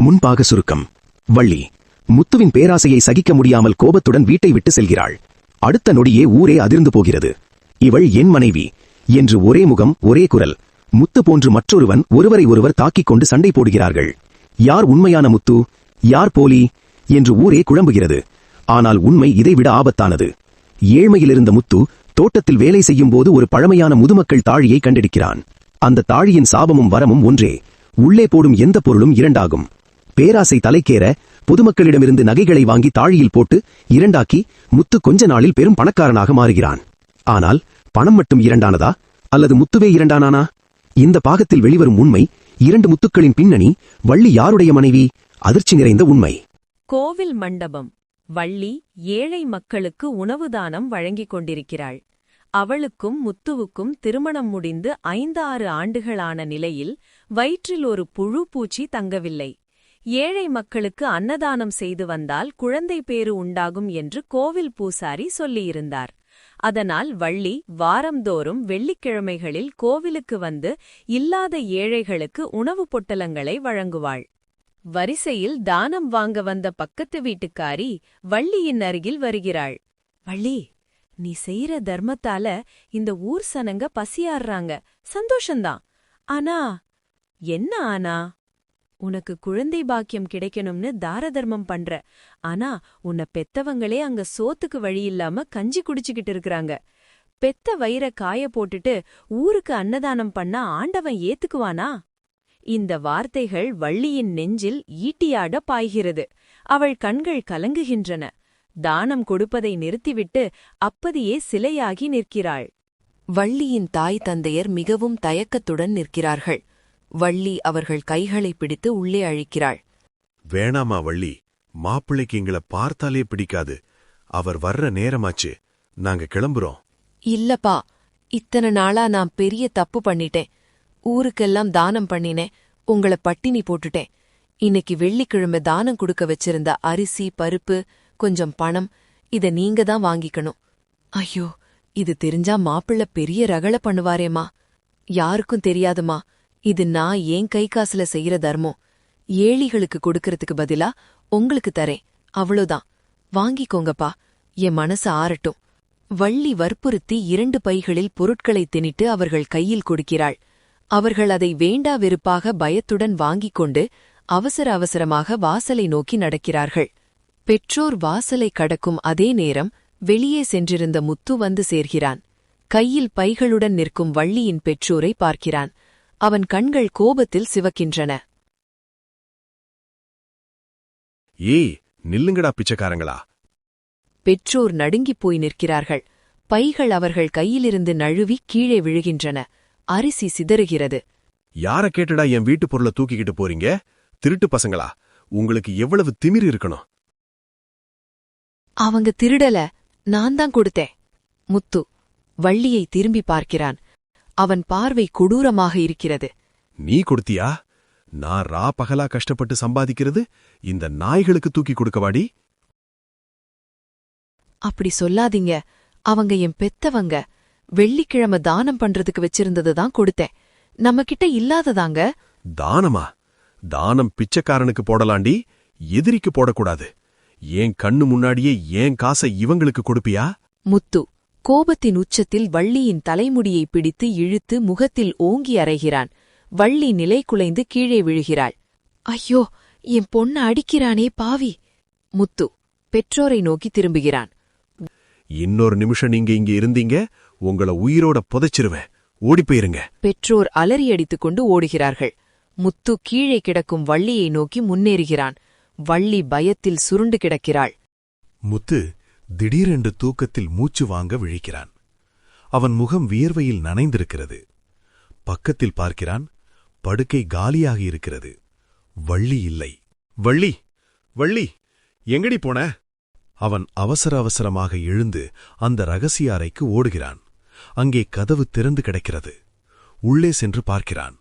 முன்பாக சுருக்கம். வள்ளி. முத்துவின் பேராசையை சகிக்க முடியாமல் கோபத்துடன் வீட்டை விட்டு செல்கிறாள். அடுத்த நொடியே ஊரே அதிர்ந்து போகிறது. இவள் என் மனைவி என்று ஒரே முகம் ஒரே குரல். முத்து போன்று மற்றொருவன் ஒருவரை ஒருவர் தாக்கிக் கொண்டு சண்டை போடுகிறார்கள். யார் உண்மையான முத்து? யார் போலி? என்று ஊரே குழம்புகிறது. ஆனால் உண்மை இதைவிட ஆபத்தானது. ஏழ்மையிலிருந்த முத்து தோட்டத்தில் வேலை செய்யும் போது ஒரு பழமையான முதுமக்கள் தாழியை கண்டெடுக்கிறான். அந்த தாழியின் சாபமும் வரமும் ஒன்றே. உள்ளே போடும் எந்த பொருளும் இரண்டாகும். பேராசை தலைக்கேற பொதுமக்களிடமிருந்து நகைகளை வாங்கி தாழியில் போட்டு இரண்டாக்கி முத்து கொஞ்ச நாளில் பெரும் பணக்காரனாக மாறுகிறான். ஆனால் பணம் மட்டும் இரண்டானதா? அல்லது முத்துவே இரண்டானானா? இந்த பாகத்தில் வெளிவரும் உண்மை இரண்டு முத்துக்களின் பின்னணி வள்ளி யாருடைய மனைவி? அதிர்ச்சி நிறைந்த உண்மை. கோவில் மண்டபம். வள்ளி ஏழை மக்களுக்கு உணவு தானம் வழங்கிக் கொண்டிருக்கிறாள். அவளுக்கும் முத்துவுக்கும் திருமணம் முடிந்து ஐந்தாறு ஆண்டுகளான நிலையில் வயிற்றில் ஒரு புழு பூச்சி தங்கவில்லை. ஏழை மக்களுக்கு அன்னதானம் செய்து வந்தால் குழந்தை பேறு உண்டாகும் என்று கோவில் பூசாரி சொல்லியிருந்தார். அதனால் வள்ளி வாரந்தோறும் வெள்ளிக்கிழமைகளில் கோவிலுக்கு வந்து இல்லாத ஏழைகளுக்கு உணவுப் பொட்டலங்களை வழங்குவாள். வரிசையில் தானம் வாங்க வந்த பக்கத்து வீட்டுக்காரி வள்ளியின் அருகில் வருகிறாள். வள்ளி நீ செய்யற தர்மத்தால இந்த ஊர் சனங்க பசியாடுறாங்க சந்தோஷந்தான் ஆனா என்ன ஆனா? உனக்கு குழந்தை பாக்கியம் கிடைக்கணும்னு தாரதர்மம் பண்ற. ஆனா உன்னை பெத்தவங்களே அங்க சோத்துக்கு வழி இல்லாம கஞ்சி குடிச்சுக்கிட்டு இருக்கறாங்க. பெத்த வயிற காய போட்டுட்டு ஊருக்கு அன்னதானம் பண்ணா ஆண்டவன் ஏத்துக்குவானா? இந்த வார்த்தைகள் வள்ளியின் நெஞ்சில் ஈட்டியாட பாய்கிறது. அவள் கண்கள் கலங்குகின்றன. தானம் கொடுப்பதை நிறுத்திவிட்டு அப்பதியே சிலையாகி நிற்கிறாள். வள்ளியின் தாய் தந்தையர் மிகவும் தயக்கத்துடன் நிற்கிறார்கள். வள்ளி அவர்கள் கைகளை பிடித்து உள்ளே அழிக்கிறாள். வேணாமா வள்ளி மாப்பிள்ளைக்கு எங்களை பார்த்தாலே பிடிக்காது. அவர் வர்ற நேரமாச்சு. நாங்க கிளம்புறோம். இல்லப்பா இத்தனை நாளா நான் பெரிய தப்பு பண்ணிட்டேன். ஊருக்கெல்லாம் தானம் பண்ணினேன். உங்கள பட்டினி போட்டுட்டேன். இன்னைக்கு வெள்ளிக்கிழமை தானம் கொடுக்க வச்சிருந்த அரிசி பருப்பு கொஞ்சம் பணம் இத நீங்க தான் வாங்கிக்கணும். ஐயோ இது தெரிஞ்சா மாப்பிள்ள பெரிய ரகள பண்ணுவாரேமா யாருக்கும் தெரியாதுமா இது நான் ஏன் கை காசுல செய்யற தர்மம்? ஏழிகளுக்கு கொடுக்கறதுக்கு பதிலா உங்களுக்கு தரேன். அவ்வளோதான். வாங்கிக்கோங்கப்பா. என் மனசு ஆறட்டும். வள்ளி வற்புறுத்தி இரண்டு பைகளில் பொருட்களை திணிட்டு அவர்கள் கையில் கொடுக்கிறாள். அவர்கள் அதை வேண்டா வெறுப்பாக பயத்துடன் வாங்கிக் கொண்டு அவசர அவசரமாக வாசலை நோக்கி நடக்கிறார்கள். பெற்றோர் வாசலை கடக்கும் அதே நேரம் வெளியே சென்றிருந்த முத்து வந்து சேர்கிறான். கையில் பைகளுடன் நிற்கும் வள்ளியின் பெற்றோரை பார்க்கிறான். அவன் கண்கள் கோபத்தில் சிவக்கின்றன. ஏய் நில்லுங்கடா பிச்சைக்காரங்களா? பெற்றோர் நடுங்கிப் போய் நிற்கிறார்கள். பைகள் அவர்கள் கையிலிருந்து நழுவி கீழே விழுகின்றன. அரிசி சிதறுகிறது. யார கேட்டுடா என் வீட்டு பொருளை தூக்கிக்கிட்டு போறீங்க? திருட்டு பசங்களா? உங்களுக்கு எவ்வளவு திமிர் இருக்கணும்? அவங்க திருடல. நான் தான் கொடுத்தேன். முத்து வள்ளியை திரும்பி பார்க்கிறான். அவன் பார்வை கொடூரமாக இருக்கிறது. நீ கொடுத்தியா? நான் ரா பகலா கஷ்டப்பட்டு சம்பாதிக்கிறது இந்த நாய்களுக்கு தூக்கி கொடுக்கவாடி? அப்படி சொல்லாதீங்க. அவங்க என் பெத்தவங்க. வெள்ளிக்கிழமை தானம் பண்றதுக்கு வச்சிருந்தது தான் கொடுத்தேன். நம்ம கிட்ட இல்லாததாங்க? தானமா? தானம் பிச்சைக்காரனுக்கு போடலாண்டி. எதிரிக்கு போடக்கூடாது. ஏன் கண்ணு முன்னாடியே ஏன் காசை இவங்களுக்கு கொடுப்பியா? முத்து கோபத்தின் உச்சத்தில் வள்ளியின் தலைமுடியை பிடித்து இழுத்து முகத்தில் ஓங்கி அறைகிறான். வள்ளி நிலை குலைந்து கீழே விழுகிறாள். ஐயோ என் பொண்ண அடிக்கிறானே பாவி! முத்து பெற்றோரை நோக்கி திரும்புகிறான். இன்னொரு நிமிஷம் நீங்க இங்க இருந்தீங்க உங்கள உயிரோட புதைச்சிருவேன். ஓடிப் போயிருங்க. பெற்றோர் அலறியடித்துக் கொண்டு ஓடுகிறார்கள். முத்து கீழே கிடக்கும் வள்ளியை நோக்கி முன்னேறுகிறான். வள்ளி பயத்தில் சுருண்டு கிடக்கிறாள். முத்து திடீரென்று தூக்கத்தில் மூச்சு வாங்க விழிக்கிறான். அவன் முகம் வியர்வையில் நனைந்திருக்கிறது. பக்கத்தில் பார்க்கிறான் படுக்கை காலியாக இருக்கிறது. வள்ளி இல்லை. வள்ளி வள்ளி எங்கடி போன? அவன் அவசர அவசரமாக எழுந்து அந்த ரகசிய அறைக்கு ஓடுகிறான். அங்கே கதவு திறந்து கிடக்கிறது. உள்ளே சென்று பார்க்கிறான்.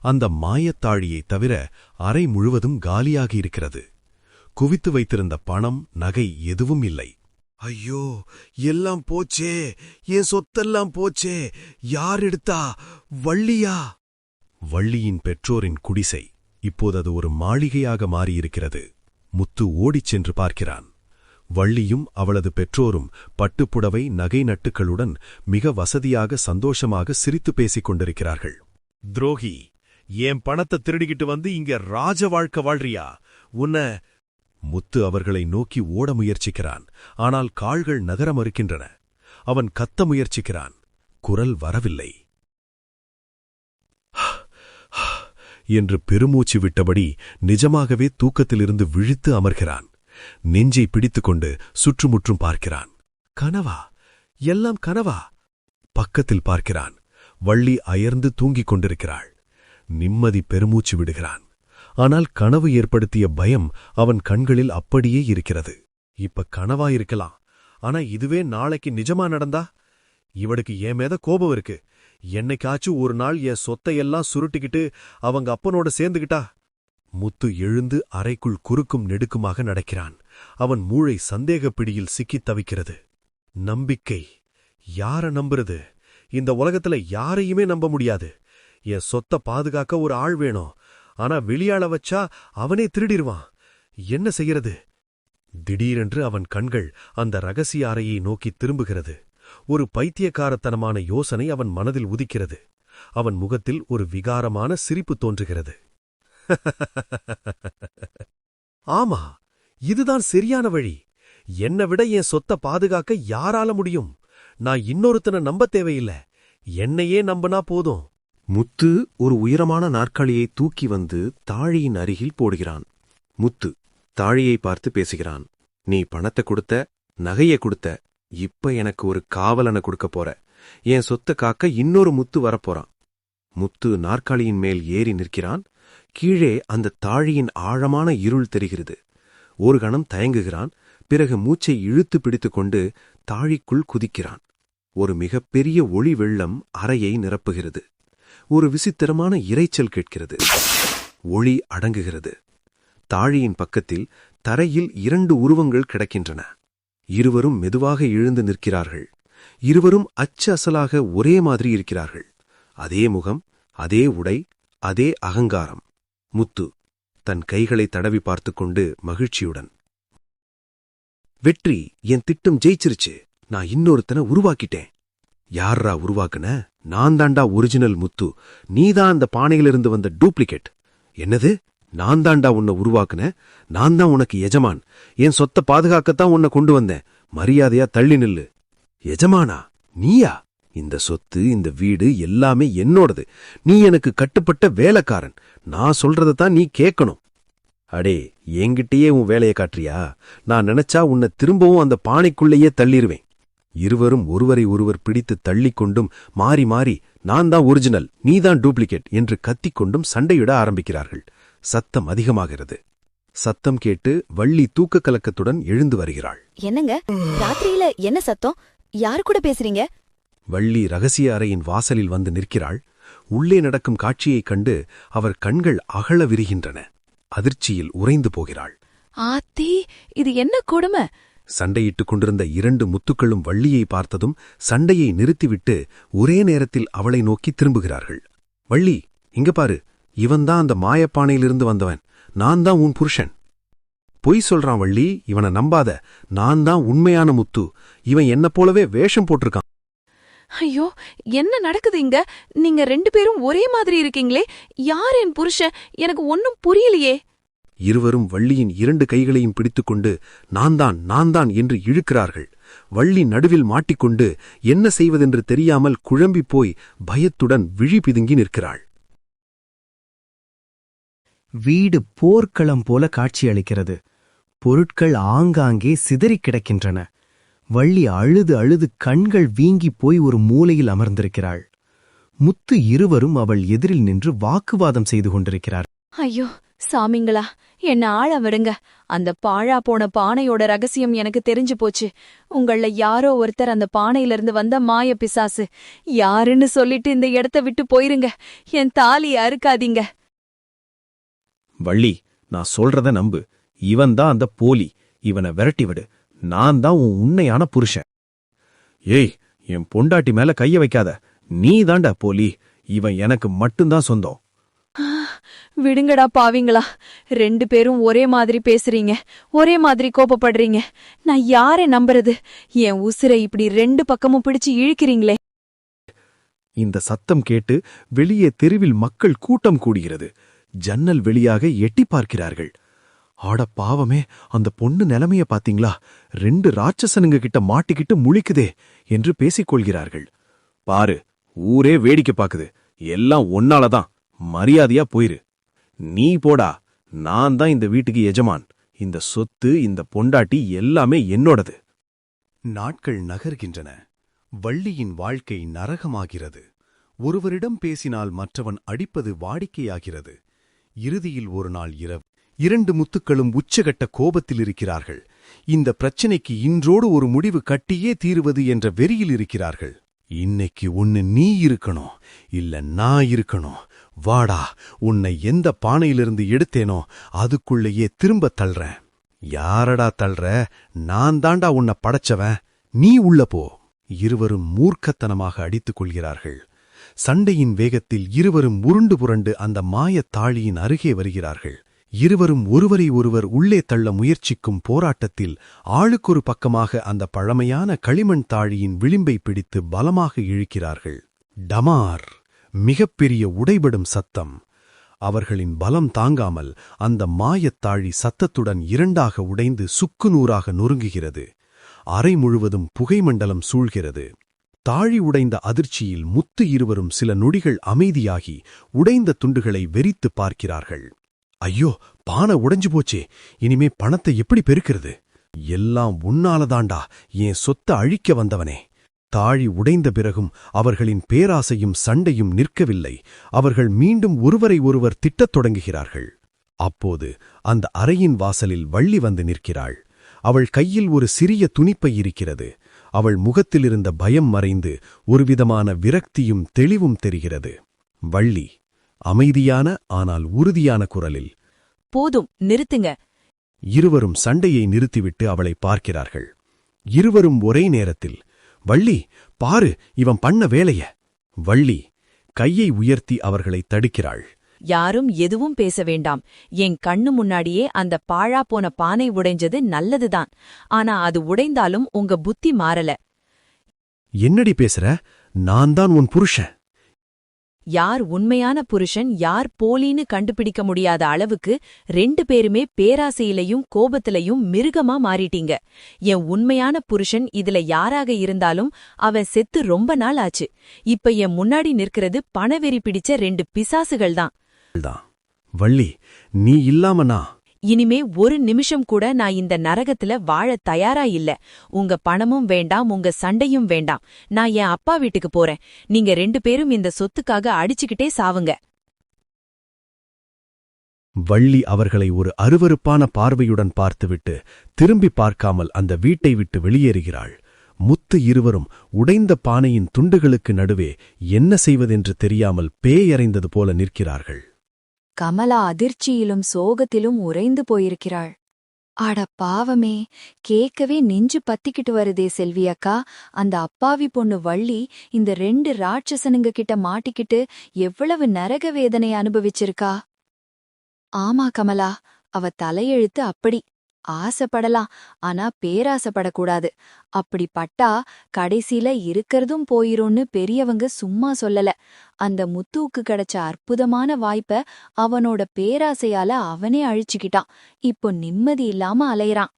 அந்த மாயத்தாழியைத் தவிர அறை முழுவதும் காலியாகி இருக்கிறது. குவித்து வைத்திருந்த பணம் நகை எதுவும் இல்லை. ஐயோ எல்லாம் போச்சே என் சொத்தெல்லாம் போச்சே யார் எடுத்தா வள்ளியா? வள்ளியின் பெற்றோரின் குடிசை இப்போது அது ஒரு மாளிகையாக மாறியிருக்கிறது. முத்து ஓடிச் சென்று பார்க்கிறான். வள்ளியும் அவளது பெற்றோரும் பட்டுப்புடவை நகை நட்டுகளுடன் மிக வசதியாக சந்தோஷமாக சிரித்து பேசிக் கொண்டிருக்கிறார்கள். துரோகி என் பணத்தை திருடிக்கிட்டு வந்து இங்க ராஜ வாழ்க்கை வாழ்றியா? உன்ன முத்து அவர்களை நோக்கி ஓட முயற்சிக்கிறான். ஆனால் கால்கள் நகர மறுக்கின்றன. அவன் கத்த முயற்சிக்கிறான். குரல் வரவில்லை. என்று பெருமூச்சு விட்டபடி நிஜமாகவே தூக்கத்திலிருந்து விழித்து அமர்கிறான். நெஞ்சை பிடித்துக்கொண்டு சுற்றுமுற்றும் பார்க்கிறான். கனவா? எல்லாம் கனவா? பக்கத்தில் பார்க்கிறான். வள்ளி அயர்ந்து தூங்கிக் கொண்டிருக்கிறாள். நிம்மதி பெருமூச்சு விடுகிறான். ஆனால் கனவு ஏற்படுத்திய பயம் அவன் கண்களில் அப்படியே இருக்கிறது. இப்ப கனவா இருக்கலாம் ஆனா இதுவே நாளைக்கு நிஜமா நடந்தா? இவளுக்கு என் மேத கோபம் இருக்கு. என்னைக்காச்சும் ஒரு நாள் என் சொத்தையெல்லாம் சுருட்டிக்கிட்டு அவங்க அப்பனோட சேர்ந்துகிட்டா? முத்து எழுந்து அறைக்குள் குறுக்கும் நெடுக்குமாக நடக்கிறான். அவன் மூளை சந்தேகப் பிடியில் சிக்கித் தவிக்கிறது. நம்பிக்கை. யார நம்புறது? இந்த உலகத்துல யாரையுமே நம்ப முடியாது. என் சொத்தை பாதுகாக்க ஒரு ஆள் வேணும். ஆனா வெளியாள வச்சா அவனே திருடிருவான். என்ன செய்யறது? திடீரென்று அவன் கண்கள் அந்த ரகசிய அறையை நோக்கி திரும்புகிறது. ஒரு பைத்தியக்காரத்தனமான யோசனை அவன் மனதில் உதிக்கிறது. அவன் முகத்தில் ஒரு விகாரமான சிரிப்பு தோன்றுகிறது. ஆமா இதுதான் சரியான வழி. என்னை விட என் சொத்தை பாதுகாக்க யாரால முடியும்? நான் இன்னொருத்தனை நம்ப தேவையில்ல. என்னையே நம்பினா போதும். முத்து ஒரு உயரமான நாற்காலியை தூக்கி வந்து தாழியின் அருகில் போடுகிறான். முத்து தாழியை பார்த்து பேசுகிறான். நீ பணத்தை கொடுத்த நகைய கொடுத்த இப்ப எனக்கு ஒரு காவலனை கொடுக்க போற. என் சொத்தை காக்க இன்னொரு முத்து வரப்போறான் முத்து நாற்காலியின் மேல் ஏறி நிற்கிறான். கீழே அந்த தாழியின் ஆழமான இருள் தெரிகிறது. ஒரு கணம் தயங்குகிறான். பிறகு மூச்சை இழுத்து பிடித்துக்கொண்டு தாழிக்குள் குதிக்கிறான். ஒரு மிகப்பெரிய ஒளி வெள்ளம் அறையை நிரப்புகிறது. ஒரு விசித்திரமான இரைச்சல் கேட்கிறது. ஒளி அடங்குகிறது. தாழியின் பக்கத்தில் தரையில் இரண்டு உருவங்கள் கிடக்கின்றன. இருவரும் மெதுவாக எழுந்து நிற்கிறார்கள். இருவரும் அச்சு அசலாக ஒரே மாதிரி இருக்கிறார்கள். அதே முகம் அதே உடை அதே அகங்காரம். முத்து தன் கைகளை தடவி பார்த்துக்கொண்டு மகிழ்ச்சியுடன் வெற்றி என் திட்டம் ஜெயிச்சிருச்சு. நான் இன்னொருத்தனை உருவாக்கிட்டேன். யார்ரா உருவாக்குன? நான் தாண்டா ஒரிஜினல் முத்து. நீதான் அந்த பானையிலிருந்து வந்த டூப்ளிகேட் என்னது? நான் தாண்டா உன்னை உருவாக்குன? நான் தான் உனக்கு எஜமான். என் சொத்தை பாதுகாக்கத்தான் உன்னை கொண்டு வந்தேன். மரியாதையா தள்ளி நில்லு. எஜமானா? நீயா? இந்த சொத்து இந்த வீடு எல்லாமே என்னோடது. நீ எனக்கு கட்டுப்பட்ட வேலைக்காரன். நான் சொல்றதைத்தான் நீ கேட்கணும். அடே என்கிட்டயே உன் வேலையை காட்டுறியா? நான் நினைச்சா உன்னை திரும்பவும் அந்த பானைக்குள்ளேயே தள்ளிருவேன். இருவரும் ஒருவரை ஒருவர் பிடித்து தள்ளிக்கொண்டும் மாறி மாறி நான் தான் ஒரிஜினல் நீதான் டூப்ளிகேட் என்று கத்திக்கொண்டும் சண்டையிட ஆரம்பிக்கிறார்கள். சத்தம் அதிகமாகிறது. சத்தம் கேட்டு வள்ளி தூக்க கலக்கத்துடன் எழுந்து வருகிறாள். என்னங்க? ராத்திரியில என்ன சத்தம்? யாரு கூட பேசுறீங்க? வள்ளி ரகசிய அறையின் வாசலில் வந்து நிற்கிறாள். உள்ளே நடக்கும் காட்சியைக் கண்டு அவர் கண்கள் அகல விரிகின்றன. அதிர்ச்சியில் உறைந்து போகிறாள். ஆத்தி இது என்ன கொடுமை? சண்டையிட்டுக் கொண்டிருந்த இரண்டு முத்துக்களும் வள்ளியை பார்த்ததும் சண்டையை நிறுத்திவிட்டு ஒரே நேரத்தில் அவளை நோக்கி திரும்புகிறார்கள். வள்ளி இங்க பாரு. இவன்தான் அந்த மாயப்பானையிலிருந்து வந்தவன். நான் தான் உன் புருஷன். பொய் சொல்றான் வள்ளி. இவனை நம்பாத. நான் தான் உண்மையான முத்து. இவன் என்ன போலவே வேஷம் போட்டிருக்கான். ஐயோ என்ன நடக்குது இங்க? நீங்க ரெண்டு பேரும் ஒரே மாதிரி இருக்கீங்களே. யார் என் புருஷன்? எனக்கு ஒன்னும் புரியலையே. இருவரும் வள்ளியின் இரண்டு கைகளையும் பிடித்துக்கொண்டு நான் தான் நான் தான் என்று இழுக்கிறார்கள். வள்ளி நடுவில் மாட்டிக்கொண்டு என்ன செய்வதென்று தெரியாமல் குழம்பிப் போய் பயத்துடன் விழி பிதுங்கி நிற்கிறாள். வீடு போர்க்களம் போல காட்சியளிக்கிறது. பொருட்கள் ஆங்காங்கே சிதறிக் கிடக்கின்றன. வள்ளி அழுது அழுது கண்கள் வீங்கிப் போய் ஒரு மூலையில் அமர்ந்திருக்கிறாள். முத்து இருவரும் அவள் எதிரில் நின்று வாக்குவாதம் செய்து கொண்டிருக்கிறார். ஐயோ சாமிங்களா என்ன ஆள விடுங்க. அந்த பாழா போன பானையோட ரகசியம் எனக்கு தெரிஞ்சு போச்சு. உங்கள யாரோ ஒருத்தர் அந்த பானையில இருந்து வந்த மாய பிசாசு. யாருன்னு சொல்லிட்டு இந்த இடத்த விட்டு போயிருங்க. என் தாலி அறுக்காதீங்க. வள்ளி நான் சொல்றத நம்பு. இவன் தான் அந்த போலி. இவனை விரட்டி விடு. நான் தான் உன் உண்மையான புருஷன். ஏய் என் பொண்டாட்டி மேல கைய வைக்காத. நீ தாண்டா போலி. இவன் எனக்கு மட்டும்தான் சொந்தம். விடுங்கடா பாவிங்களா. ரெண்டு பேரும் ஒரே மாதிரி பேசுறீங்க. ஒரே மாதிரி கோபப்படுறீங்க. நான் யாரை நம்புறது? என் உசிரை இப்படி ரெண்டு பக்கமும் பிடிச்சு இழுக்கிறீங்களே. இந்த சத்தம் கேட்டு வெளியே தெருவில் மக்கள் கூட்டம் கூடுகிறது. ஜன்னல் வெளியாக எட்டி பார்க்கிறார்கள். ஆட பாவமே அந்த பொண்ணு நிலைமைய பாத்தீங்களா? ரெண்டு ராட்சசனுங்க கிட்ட மாட்டிக்கிட்டு முழிக்குதே என்று பேசிக் கொள்கிறார்கள் பாரு ஊரே வேடிக்கை பாக்குது. எல்லாம் ஒன்னாலதான். மரியாதையா போயிரு. நீ போடா நான் தான் இந்த வீட்டுக்கு எஜமான். இந்த சொத்து இந்த பொண்டாட்டி எல்லாமே என்னோடது. நாட்கள் நகர்கின்றன. வள்ளியின் வாழ்க்கை நரகமாகிறது. ஒருவரிடம் பேசினால் மற்றவன் அடிப்பது வாடிக்கையாகிறது. இறுதியில் ஒரு நாள் இரவு. இரண்டு முத்துக்களும் உச்சகட்ட கோபத்தில் இருக்கிறார்கள். இந்த பிரச்சனைக்கு இன்றோடு ஒரு முடிவு கட்டியே தீருவது என்ற வெறியில் இருக்கிறார்கள். இன்னைக்கு ஒன்னு நீ இருக்கணும் இல்ல நான் இருக்கணும். வாடா உன்னை எந்த பானையிலிருந்து எடுத்தேனோ அதுக்குள்ளேயே திரும்ப தள்ளுறேன். யாரடா தள்ளுற? நான் தாண்டா உன்னை படைச்சவன். நீ உள்ள போ. இருவரும் மூர்க்கத்தனமாக அடித்துக் கொள்கிறார்கள். சண்டையின் வேகத்தில் இருவரும் உருண்டு புரண்டு அந்த மாயத் தாழியின் அருகே வருகிறார்கள். இருவரும் ஒருவரை ஒருவர் உள்ளே தள்ள முயற்சிக்கும் போராட்டத்தில் ஆளுக்கொரு பக்கமாக அந்த பழமையான களிமண் தாழியின் விளிம்பை பிடித்து பலமாக இழுக்கிறார்கள். டமார்! மிகப்பெரிய உடைபடும் சத்தம். அவர்களின் பலம் தாங்காமல் அந்த மாயத்தாழி சத்தத்துடன் இரண்டாக உடைந்து சுக்கு நூறாக நொறுங்குகிறது. அறை முழுவதும் புகைமண்டலம் சூழ்கிறது. தாழி உடைந்த அதிர்ச்சியில் முத்து இருவரும் சில நொடிகள் அமைதியாகி உடைந்த துண்டுகளை வெறித்துப் பார்க்கிறார்கள். ஐயோ பானை உடைஞ்சு போச்சே. இனிமே பணத்தை எப்படி பெருக்கிறது? எல்லாம் உன்னாலதாண்டா என் சொத்தை அழிக்க வந்தவனே. தாழி உடைந்த பிறகும் அவர்களின் பேராசையும் சண்டையும் நிற்கவில்லை. அவர்கள் மீண்டும் ஒருவரை ஒருவர் திட்டத் தொடங்குகிறார்கள். அப்போது அந்த அறையின் வாசலில் வள்ளி வந்து நிற்கிறாள். அவள் கையில் ஒரு சிறிய துணிப்பை இருக்கிறது. அவள் முகத்திலிருந்த பயம் மறைந்து ஒருவிதமான விரக்தியும் தெளிவும் தெரிகிறது. வள்ளி அமைதியான ஆனால் உறுதியான குரலில் போதும் நிறுத்துங்க. இருவரும் சண்டையை நிறுத்திவிட்டு அவளை பார்க்கிறார்கள். இருவரும் ஒரே நேரத்தில் வள்ளி பாரு இவன் பண்ண வேலைய. வள்ளி கையை உயர்த்தி அவர்களை தடுக்கிறாள். யாரும் எதுவும் பேச வேண்டாம். என் கண்ணு முன்னாடியே அந்த பாழா போன பானை உடைஞ்சது நல்லதுதான். ஆனா அது உடைந்தாலும் உங்க புத்தி மாறல. என்னடி பேசுற? நான் தான் உன் புருஷன். யார் உண்மையான புருஷன் யார் போலின்னு கண்டுபிடிக்க முடியாத அளவுக்கு ரெண்டு பேருமே பேராசையிலையும் கோபத்திலையும் மிருகமா மாறிட்டீங்க. என் உண்மையான புருஷன் இதுல யாராக இருந்தாலும் அவன் செத்து ரொம்ப நாள் ஆச்சு. இப்ப என் முன்னாடி நிற்கிறது பணவெறி பிடிச்ச ரெண்டு பிசாசுகள் தான். வள்ளி நீ இல்லாமனா இனிமே ஒரு நிமிஷம் கூட நான் இந்த நரகத்துல வாழத் தயாரா இல்ல. உங்க பணமும் வேண்டாம் உங்க சண்டையும் வேண்டாம். நான் என் அப்பா வீட்டுக்கு போறேன். நீங்க ரெண்டு பேரும் இந்த சொத்துக்காக அடிச்சுக்கிட்டே சாவுங்க. வள்ளி அவர்களை ஒரு அருவருப்பான பார்வையுடன் பார்த்துவிட்டு திரும்பி பார்க்காமல் அந்த வீட்டை விட்டு வெளியேறுகிறாள். முத்து இருவரும் உடைந்த பானையின் துண்டுகளுக்கு நடுவே என்ன செய்வதென்று தெரியாமல் பேயறைந்தது போல நிற்கிறார்கள். கமலா அதிர்ச்சியிலும் சோகத்திலும் உறைந்து போயிருக்கிறாள். அட பாவமே கேட்கவே நெஞ்சு பத்திக்கிட்டு வருதே செல்வி அக்கா. அந்த அப்பாவி பொண்ணு வள்ளி இந்த ரெண்டு ராட்சசனுங்க கிட்ட மாட்டிக்கிட்டு எவ்வளவு நரக வேதனை அனுபவிச்சிருக்கா? ஆமா கமலா அவ தலையெழுத்து அப்படி. ஆசைப்படலாம். ஆனா பேராசைப்படக்கூடாது. அப்படி பட்டா கடைசில இருக்கறதும் போயிரும்னு பெரியவங்க சும்மா சொல்லல. அந்த முத்துவுக்கு கிடைச்ச அற்புதமான வாய்ப்ப அவனோட பேராசையால அவனே அழிச்சுக்கிட்டான். இப்போ நிம்மதி இல்லாம அலையறான்.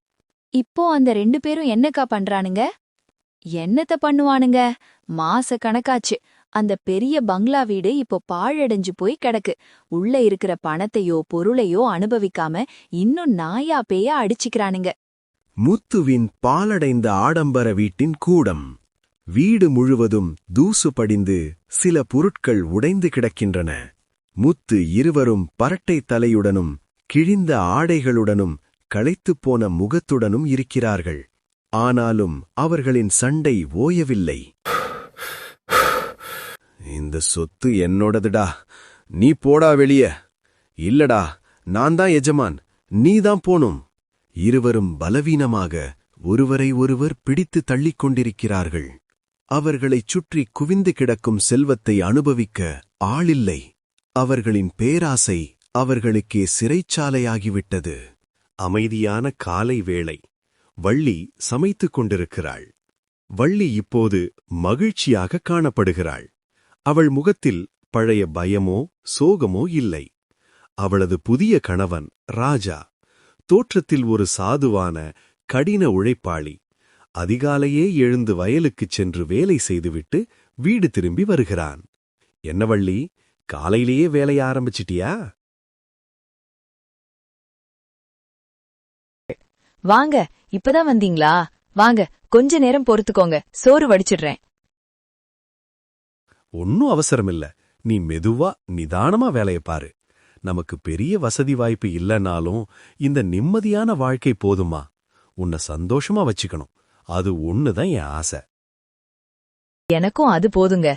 இப்போ அந்த ரெண்டு பேரும் என்னக்கா பண்றானுங்க? என்னத்த பண்ணுவானுங்க? மாச கணக்காச்சு. அந்த பெரிய பங்களா வீடு இப்போ பாழடைஞ்சு போய் கிடக்கு. உள்ள இருக்கிற பணத்தையோ பொருளையோ அனுபவிக்காம இன்னும் நாயா பேயா அடிச்சுக்கிறானுங்க. முத்துவின் பாலடைந்த ஆடம்பர வீட்டின் கூடம். வீடு முழுவதும் தூசு படிந்து சில பொருட்கள் உடைந்து கிடக்கின்றன. முத்து இருவரும் பரட்டை தலையுடனும் கிழிந்த ஆடைகளுடனும் களைத்துப் போன முகத்துடனும் இருக்கிறார்கள். ஆனாலும் அவர்களின் சண்டை ஓயவில்லை. இந்த சொத்து என்னோடதுடா. நீ போடா வெளிய. இல்லடா நான் தான் எஜமான். நீ தான் இருவரும் பலவீனமாக ஒருவரை ஒருவர் பிடித்து தள்ளிக் கொண்டிருக்கிறார்கள். அவர்களைச் சுற்றி குவிந்து கிடக்கும் செல்வத்தை அனுபவிக்க ஆளில்லை. அவர்களின் பேராசை அவர்களுக்கே சிறைச்சாலையாகிவிட்டது. அமைதியான காலை வேளை. வள்ளி சமைத்துக் கொண்டிருக்கிறாள். வள்ளி இப்போது மகிழ்ச்சியாக காணப்படுகிறாள். அவள் முகத்தில் பழைய பயமோ சோகமோ இல்லை. அவளது புதிய கணவன் ராஜா. தோற்றத்தில் ஒரு சாதுவான கடின உழைப்பாளி. அதிகாலையே எழுந்து வயலுக்குச் சென்று வேலை செய்துவிட்டு வீடு திரும்பி வருகிறான். என்ன வள்ளி காலையிலேயே வேலைய ஆரம்பிச்சிட்டியா? வாங்க இப்பதான் வந்தீங்களா? வாங்க கொஞ்ச நேரம் பொறுத்துக்கோங்க சோறு வடிச்சிடுறேன். ஒன்னும் அவசரமில்ல. நீ மெதுவா நிதானமா வேலைய பாரு. நமக்கு பெரிய வசதி வாய்ப்பு இல்லனாலும் இந்த நிம்மதியான வாழ்க்கை போதுமா? உன்னை சந்தோஷமா வச்சுக்கணும். அது ஒண்ணுதான் என் ஆசை. எனக்கும் அது போதுங்க.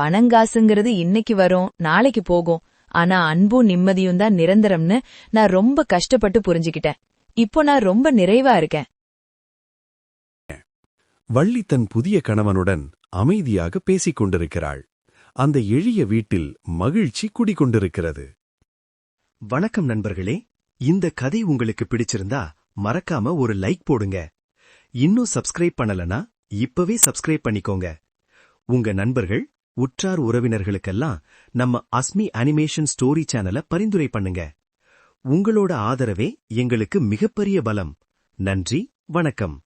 பணங்காசுங்கிறது இன்னைக்கு வரும் நாளைக்கு போகும். ஆனா அன்பும் நிம்மதியும் தான் நிரந்தரம்னு நான் ரொம்ப கஷ்டப்பட்டு புரிஞ்சுக்கிட்டேன். இப்போ நான் ரொம்ப நிறைவா இருக்கேன். வள்ளி தன் புதிய கணவனுடன் அமைதியாக பேசிக் கொண்டிருக்கிறாள். அந்த எளிய வீட்டில் மகிழ்ச்சி குடிகொண்டிருக்கிறது. வணக்கம் நண்பர்களே. இந்த கதை உங்களுக்கு பிடிச்சிருந்தா மறக்காம ஒரு லைக் போடுங்க. இன்னும் சப்ஸ்கிரைப் பண்ணலனா இப்பவே சப்ஸ்கிரைப் பண்ணிக்கோங்க. உங்க நண்பர்கள் உற்றார் உறவினர்களுக்கெல்லாம் நம்ம அஸ்மி அனிமேஷன் ஸ்டோரி சேனலை பரிந்துரை பண்ணுங்க. உங்களோட ஆதரவே எங்களுக்கு மிகப்பெரிய பலம். நன்றி வணக்கம்.